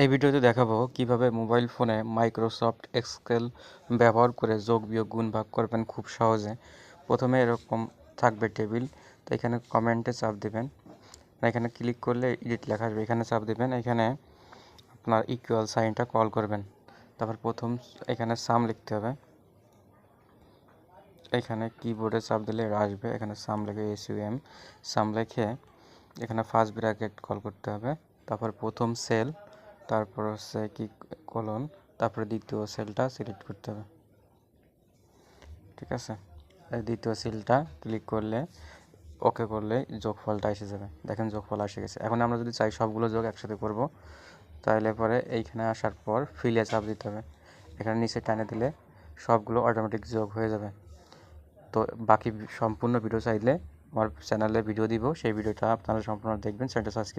এই ভিডিওতে দেখাবো কীভাবে মোবাইল ফোনে মাইক্রোসফট, এক্সেল ব্যবহার করে যোগ, বিয়োগ, গুণ, ভাগ করবেন খুব সহজে। প্রথমে এরকম থাকবে টেবিল, তো এখানে কমেন্টে চাপ দেবেন। এখানে ক্লিক করলে এডিট লেখা আসবে। এখানে চাপ দেবেন, এখানে আপনার ইকুয়াল সাইনটা কল করবেন। তারপর প্রথম এখানে সাম লিখতে হবে। এখানে কিবোর্ডে চাপ দিলে আসবে। এখানে সাম লিখে এস ইউ এম সাম লিখে এখানে ফার্স্ট ব্র্যাকেট কল করতে হবে। তারপর প্রথম সেল তারপর হচ্ছে কি কলন তারপরে দ্বিতীয় সেলটা সিলেক্ট করতে হবে। ঠিক আছে? দ্বিতীয় সেলটা ক্লিক করলে ওকে করলে যোগফলটা এসে যাবে। দেখেন যোগফল এসে গেছে। এখন আমরা যদি চাই সবগুলো যোগ একসাথে করব, তাহলে পরে এইখানে আসার পর ফিলে চাপ দিতে হবে। এখানে নিচে টানে দিলে সবগুলো অটোমেটিক যোগ হয়ে যাবে। তো বাকি সম্পূর্ণ ভিডিও চাইলে আমার চ্যানেলে ভিডিও দিব। সেই ভিডিওটা আপনারা সম্পূর্ণ দেখবেন। চ্যানেলটা সাবস্ক্রাইব